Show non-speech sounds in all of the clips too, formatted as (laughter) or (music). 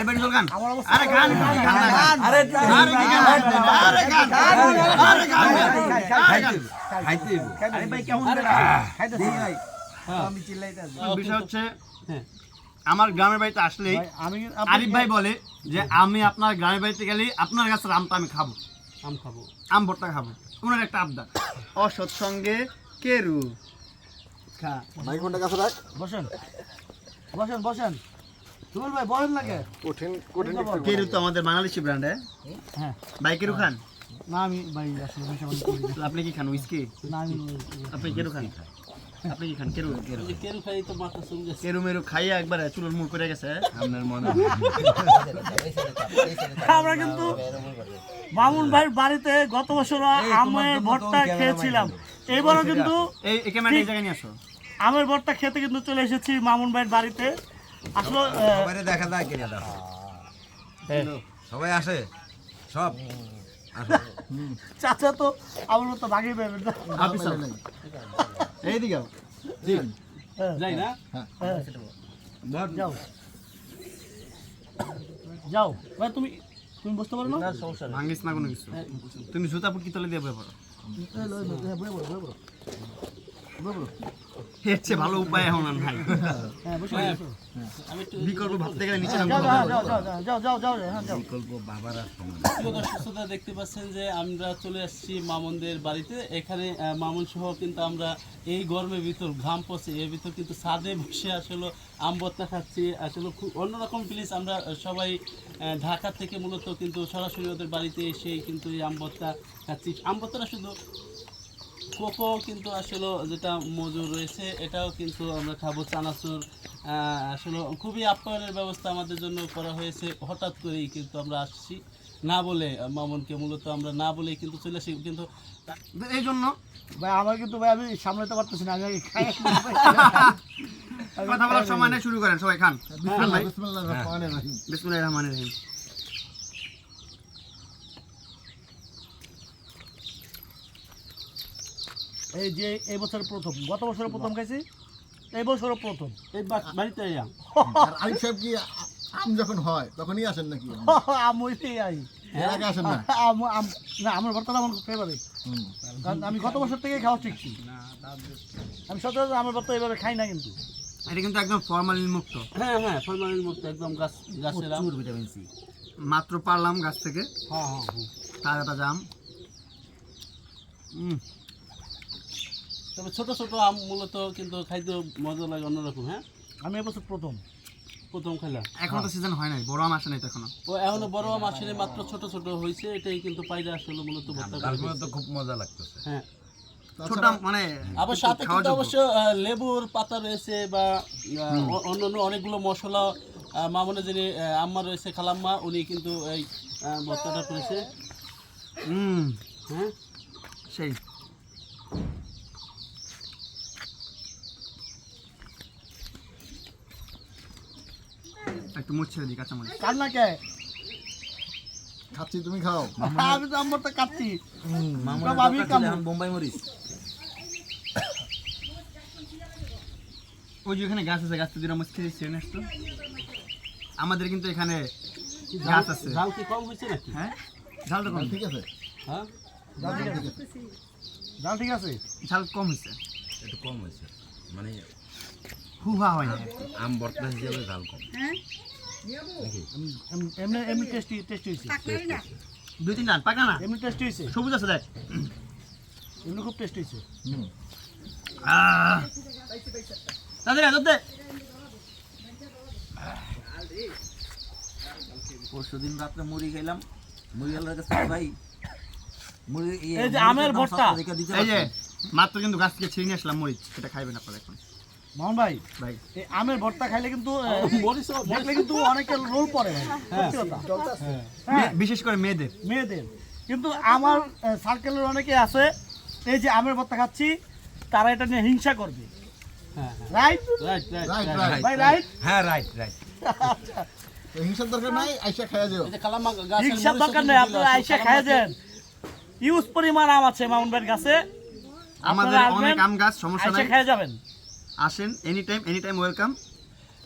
আরে বাড়ি চল গান। আমার আরে গান গান গান। আরে আরে কি গান। আরে গান আরে গান। আরে খাইতে আরে ভাই কেমন বেড়া ভাই আমি চিল্লাইতে বিষয় হচ্ছে হ্যাঁ। আমার গ্রামের বাড়িতে আসলেই আরিফ ভাই বলে যে আমি আপনার গ্রামের বাড়িতে গেলে আপনার কাছে আমটা আমি খাব। আম খাব। আম ভর্তা খাব। ওনার একটা আবদার অসৎ সঙ্গে কেরু। খা। ভাই কোনটা কাছে রাখ? বসেন। বসেন বসেন। সুমন ভাই লাগে কঠিন কঠিন কেরু তো আমাদের বাংলাদেশি ব্র্যান্ড হ্যাঁ? ভাই কেরু খান? না আমি ভাই আসলে আপনি কি খান উইস্কি না আমি আপনি কেরু খান? আপনি কি খান কেরু? কেরু কেরু খাই তো মাথা চুল কেরু মেরু খাইয়া একবার চুলোর মুড় করে গেছে আপনার মনে আমরা কিন্তু মামুন ভাইয়ের বাড়িতে গত বছর আমের ভর্তা খেয়েছিলাম। এবারও কিন্তু এই এই এই জায়গায় নিয়ে আসো। আমের ভর্তা খেতে কিন্তু চলে এসেছি মামুন ভাইয়ের বাড়িতে। আসলে সবাই দেখা যায় কিনা দেখো। সবাই আসে সব আসে। চাচা তো আমার মতো না আপনি স্যার এইদিকে। হ্যাঁ, যাই না? হ্যাঁ। যাও। যাও। ভাই তুমি তুমি বুঝতে পারো না? ভাঙিস না কোনো কিছু। তুমি জুতা পুটকি তলে দিয়ে এর চেয়ে ভালো উপায় এখন আর নাই। হ্যাঁ বসো বসো। আমি একটু বিকল্প ভাবতে গেলে নিচে বিকল্প বাবার শ্রোতা দেখতে পাচ্ছেন যে আমরা চলে আসছি মামুনদের বাড়িতে। এখানে মামুন সহ কিন্তু আমরা এই গরমের ভিতর ঘাম পড়ছে এর ভিতর কিন্তু ছাদে বসে আসলে আম ভর্তা খাচ্ছি। আসলে খুব অন্যরকম প্লিজ আমরা সবাই আহ, ঢাকা থেকে মূলত কিন্তু সরাসরি ওদের বাড়িতে এসে কিন্তু এই আম ভর্তা খাচ্ছি। আম ভর্তাটা শুধু কোকো কিন্তু আসলে যেটা মজুর রয়েছে এটাও কিন্তু আমরা খাব চানাচুর। আসলে খুবই আপ্যায়নের ব্যবস্থা আমাদের জন্য করা হয়েছে। হঠাৎ করেই কিন্তু আমরা আসছি। না বলে মামুনকে মূলত আমরা না বলেই কিন্তু চলে আসি কিন্তু এই জন্য ভাই আমার কিন্তু ভাই আমি সামলাতে পারতেছি না আমি কথা বলার সময় নেই শুরু করেন সবাই খান। রহমানির রহিম। বিসমুল্লাহির রহমানির রহিম। এই যে এই বছর প্রথম গত বছর প্রথম খাইছি এই বছরও প্রথম এই বাড়িতে আইয়া। আর আরিফ সাহেব কি আম যখন হয় তখনই আসেন নাকি? (laughs) আমি আই। এর আগে আসেন না? আম- আম- না আমার ভর্তাটা আমার ফেভারিট কারণ আমি গত বছর থেকে খাওয়া শিখছি। আমি সচরাচর আমার ভর্তা এইভাবে খাই না কিন্তু। এটা কিন্তু একদম ফরমালিন মুক্ত হ্যাঁ হ্যাঁ ফরমালিন মুক্ত একদম গাছ গাছের আম। ভিটামিন সি মাত্র পারলাম গাছ থেকে। হ্যাঁ হ্যাঁ হ্যাঁ। তাজা তাজা আম। উম, তবে ছোট ছোট আম মূলত কিন্তু খাইতে মজা লাগে অন্যরকম হ্যাঁ? আমি এবছর প্রথম। প্রথম খেলা এখনও তো সিজন হয় নাই বড় আম আসে নাই তো এখনও। ও এখনও বড় আম আসলে মাত্র ছোট ছোট হয়েছে এটাই কিন্তু পাইরা আসলে মূলত ভর্তা তো খুব মজা লাগতেছে। হ্যাঁ। ছোট মানে আবার সাথে কিন্তু অবশ্য লেবুর পাতা রয়েছে বা অন্যান্য অনেকগুলো মশলা আহ, মামনে যিনি আম্মা রয়েছে খালাম্মা উনি কিন্তু এই ভর্তাটা করেছে। হুম। হ্যাঁ? সেই। একটু ছেড়ে দিই কাঁচামরিচ। কার না কে? খাচ্ছি তুমি খাও। আমি তো আমার তো খাব। এখন বোম্বাই মরিচ। ওই যে এখানে গাছ আছে গাছ মুখ ছেড়ে ছেড়ে আসতো আমাদের কিন্তু এখানে গাছ আছে। ঝাল কি কম হয়েছে নাকি? হ্যাঁ? ঝাল তো কম। ঠিক আছে। হ্যাঁ? ডাল ঠিক আছে। ডাল ঠিক আছে? ঝাল কম হয়েছে। একটু কম হয়েছে। মানে হুহা হয় না। আম হিসেবে ঝাল কম। এম- এমনি এমনি টেস্টি টেস্টি হয়েছে। দুই তিন ডান পাকা না? এমনি টেস্টি হয়েছে। সবুজ আছে দেখ। এমনি খুব টেস্টি হয়েছে। তাদের এত দে। পরশু দিন রাত্রে মুড়ি খেলাম। মুড়ি আলার কাছে ভাই। মুড়ি এই যে আমের ভর্তা। এই যে মাত্র কিন্তু গাছ থেকে ছিঁড়ে নিয়ে আসলাম মরিচ সেটা খাইবেন আপনারা এখন। মোহন ভাই ভাই। এই আমের ভর্তা খাইলে কিন্তু দেখলে কিন্তু অনেকের রোল পড়ে ভাই। হ্যাঁ মে- বিশেষ করে মেয়েদের। মেয়েদের। কিন্তু আমার সার্কেলের অনেকে আছে এই যে আমের ভর্তা খাচ্ছি তারা এটা নিয়ে হিংসা করবে। হ্যাঁ হ্যাঁ। Right right right right right right ভাই রাইট হ্যাঁ রাইট রাইট হিংসার দরকার নাই আইসা খাইয়া যেও। এই যে খালাম্মা গাছের হিংসার দরকার কিন্তু নেই দিল, আপনারা আইসা খাইয়া দেন। ইউজ পরিমাণ আম আছে মামুন ভাইয়ের কাছে। আমাদের অনেক আম গাছ সমস্যা আইসা নাই। খাইয়া যাবেন। আসেন any time any time welcome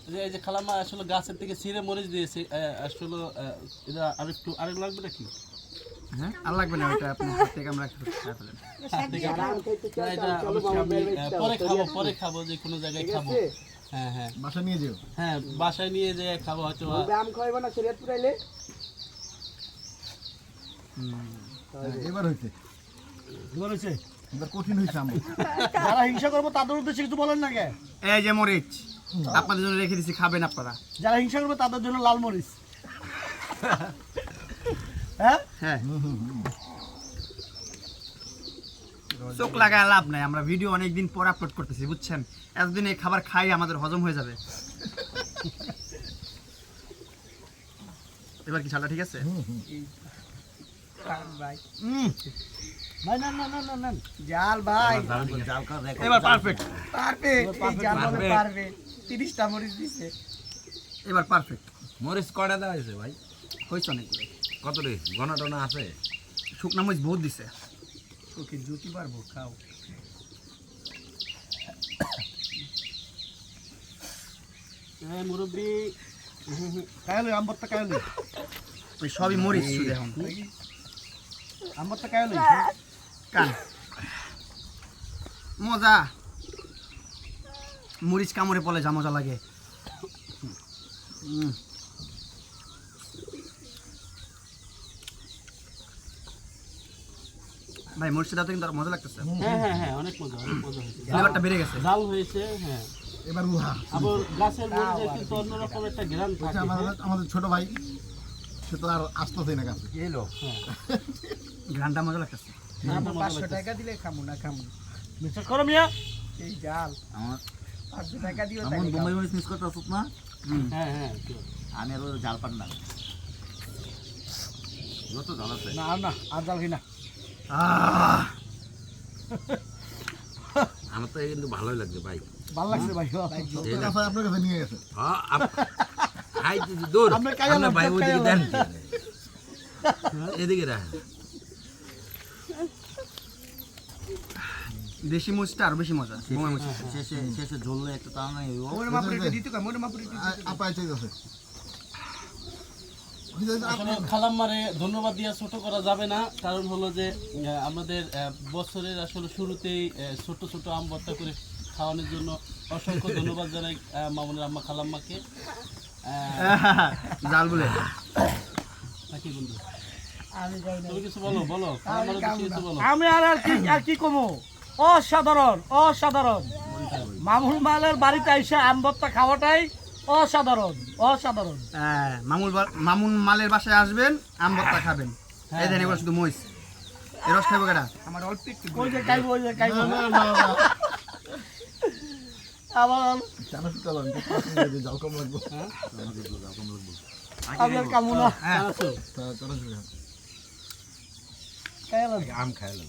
যে এই যে খালাম্মা আসলে গাছের থেকে ছিঁড়ে মরিচ দিয়েছে আসলে এটা আরেকটু আরেক লাগবে নাকি? হ্যাঁ আর লাগবে না ওইটা আপনি হাত থেকে আমরা একটু খাই ফেলেন। হাত থেকে না, এটা অবশ্যই আমি পরে খাব পরে খাব যে কোনো জায়গায় খাব। হ্যাঁ হ্যাঁ। বাসা নিয়ে যেও। হ্যাঁ বাসায় নিয়ে যে খাব হয়তো বা- হ্যাঁ, এবার হয়েছে এবার কঠিন হয়েছে আম যারা হিংসা করব তাদের উদ্দেশ্যে কিছু বলেন না কে? এই যে মরিচ আপনাদের জন্য রেখে দিছি খাবেন আপনারা। যারা হিংসা করবে তাদের জন্য লাল মরিচ। হ্যাঁ? হ্যাঁ। চোখ লাগায় লাভ নাই আমরা ভিডিও অনেকদিন পর আপলোড করতেছি বুঝছেন? এতদিন এই খাবার খাই আমাদের হজম হয়ে যাবে। এবার কি ঠিক আছে? ভাই না না না না না জাল ভাই এবার পারফেক্ট এবার পারফেক্ট মরিচ কটা দেওয়া হয়েছে ভাই হয়েছে অনেকগুলো কত রে গনা টনা আছে শুকনা মরিচ বহুত দিছে ওকে জুতি পারব খাও হ্যাঁ মুরব্বী কায়ালে আমবত্তা কায়ালে ওই সবই মরিচ শুধু এখন আমবত্তা কায়ালে মজা। মরিচ কামড়ে পলে যা মজা লাগে। ভাই মরিচটা দাও তো কিন্তু মজা লাগতেছে। হ্যাঁ হ্যাঁ হ্যাঁ অনেক মজা অনেক মজা হয়েছে। ফ্লেভারটা বেড়ে গেছে। জাল হয়েছে হ্যাঁ। এবার উহা। আবার গাছের মরিচের কিন্তু অন্যরকম একটা গ্রাম থাকে। আমাদের আমাদের ছোট ভাই সে তো আর আসতেছে না কাছে এলো ঘ্রানটা মজা লাগতেছে। পাঁচশো টাকা বিশ্বাস করো মিয়া। আমার আমার বোম্বাই মরিচ মিস করতে না? হুম। হ্যাঁ হ্যাঁ আমি আর জাল পান না। যত জাল আছে। না আর না আর জাল খাই না। (laughs) আমার তো কিন্তু ভালোই লাগছে ভাই। ভালো লাগছে ভাই এই না। কাছে আপনার কাছে নিয়ে গেছে হ্যাঁ, আপ- খাইতে যে দূর আপনার ভাই দেন। এদিকে রাখেন। দেশি মরিচটা আরও বেশি মজা শেষে শেষে ঝোললে একটু টান নাই ও। আপায় চাইতেছে আসলে খালাম্মারে ধন্যবাদ দিয়ে ছোট করা যাবে না কারণ হলো যে আমাদের বছরের আসলে শুরুতেই ছোট ছোট আম ভর্তা করে খাওয়ানোর জন্য অসংখ্য ধন্যবাদ জানাই আহ, মামুনের আম্মা খালাম্মাকে। জাল বলে। নাকি বন্ধু? তুমি কিছু বলো বলো কিছু বলো। আমি আর আর কি আর কি কমো? অসাধারণ অসাধারণ। মামুল মালের বাড়িতে এসে আমবত্তা খাওয়াটাই অসাধারণ অসাধারণ। হ্যাঁ, মামুল মামুন মালের বাসায় আসবেন আম ভর্তা খাবেন। এই দেন এগুলো শুধু এ রস খাইবো কেটা ওই যে খাইবো ওই যে খাইবো। না না না আবার কেন চালান জাল কম লাগবে আমি আর খাইলাম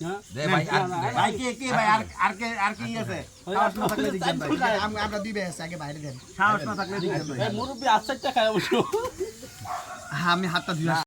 হ্যাঁ? দে ভাই আর না, না, দে। ভাই কে কে ভাই আর আর কে আর কি আছে ওই আপনার সাহস না থাকলে দিবেন ভাই এই মুরব্বী আচারটা খায় অবশ্য হ্যাঁ আমি হাতটা আসছি।